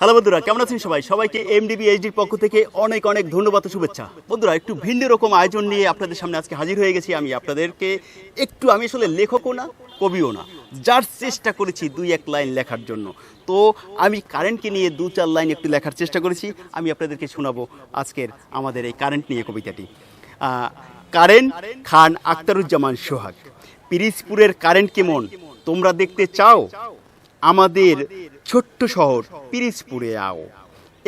Hello বন্ধুরা, কেমন আছেন সবাই? সবাইকে এমডিবি এইচডির পক্ষ থেকে অনেক অনেক ধন্যবাদ শুভেচ্ছা। বন্ধুরা, একটু ভিন্ন রকম আয়োজন নিয়ে আপনাদের সামনে আজকে হাজির হয়ে গেছি আমি। আপনাদেরকে একটু, আমি আসলে লেখকও না, কবিও না। যার চেষ্টা করেছি দুই এক লাইন লেখার জন্য। তো আমি কারেন্টকে নিয়ে দু চার লাইন একটু লেখার চেষ্টা করেছি। আমি আপনাদেরকে শোনাবো আজকের আমাদের এই কারেন্ট নিয়ে কবিতাটি। কারেন্ট খান আখতারুজ্জামান সোহাগ, পিরিজপুরের কারেন্ট কেমন? তোমরা দেখতে চাও? আমাদের ছোট্ট শহর পিরিজপুরে আও।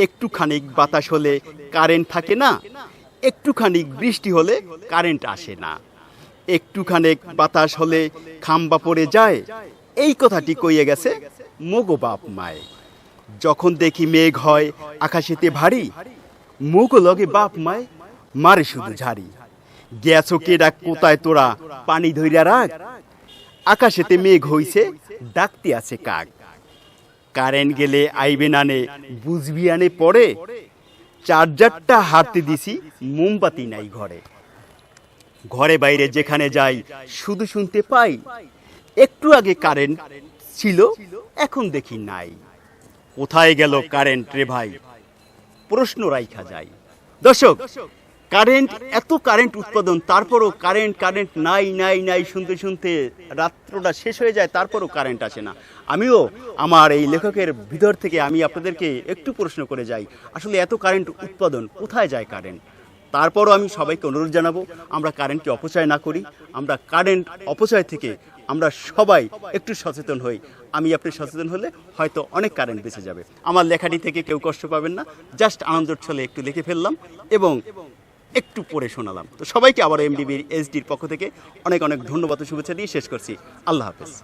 একটুখানি বাতাস হলে কারেন্ট থাকে না, একটুখানি বৃষ্টি হলে কারেন্ট আসে না। একটুখানি বাতাস হলে খাম্বা পড়ে যায়, এই কথাটি কইয়ে গেছে মগো বাপ মায়। যখন দেখি মেঘ হয় আকাশেতে ভারী, মুগো লগে বাপ মায় মারে শুধু ঝাড়ি। গেছো কেডা, কোথায় তোরা, পানি ধইরা রাখ আকাশেতে মেঘ হইছে, ডাকতে আছে কাক। কারেন্ট গেলে আইবে নানে বুঝবি আনে পরে। চার্জারটা হারতে দিছি, মোমবাতি নাই ঘরে। ঘরে বাইরে যেখানে যাই, শুধু শুনতে পাই। একটু আগে কারেন্ট ছিল, এখন দেখি নাই। কোথায় গেল কারেন্ট রে ভাই? প্রশ্ন রাইখা যায়। দর্শক কারেন্ট, এত কারেন্ট উৎপাদন, তারপরও কারেন্ট কারেন্ট নাই নাই নাই, শুনতে শুনতে রাত্রটা শেষ হয়ে যায়, তারপরও কারেন্ট আসে না। আমিও আমার এই লেখকের ভিতর থেকে আমি আপনাদেরকে একটু প্রশ্ন করে যাই, আসলে এত কারেন্ট উৎপাদন, কোথায় যায় কারেন্ট? তারপরও আমি সবাইকে অনুরোধ জানাব, আমরা কারেন্টকে অপচয় না করি, আমরা কারেন্ট অপচয় থেকে আমরা সবাই একটু সচেতন হই। আমি আপনি সচেতন হলে হয়তো অনেক কারেন্ট বেঁচে যাবে। আমার লেখাটি থেকে কেউ কষ্ট পাবেন না, জাস্ট আনন্দের ছলে একটু লিখে ফেললাম এবং একটু পরে শোনালাম। তো সবাইকে আবার এমডিবির এসডির পক্ষ থেকে অনেক অনেক ধন্যবাদ শুভেচ্ছা দিয়ে শেষ করছি। আল্লাহ হাফেজ।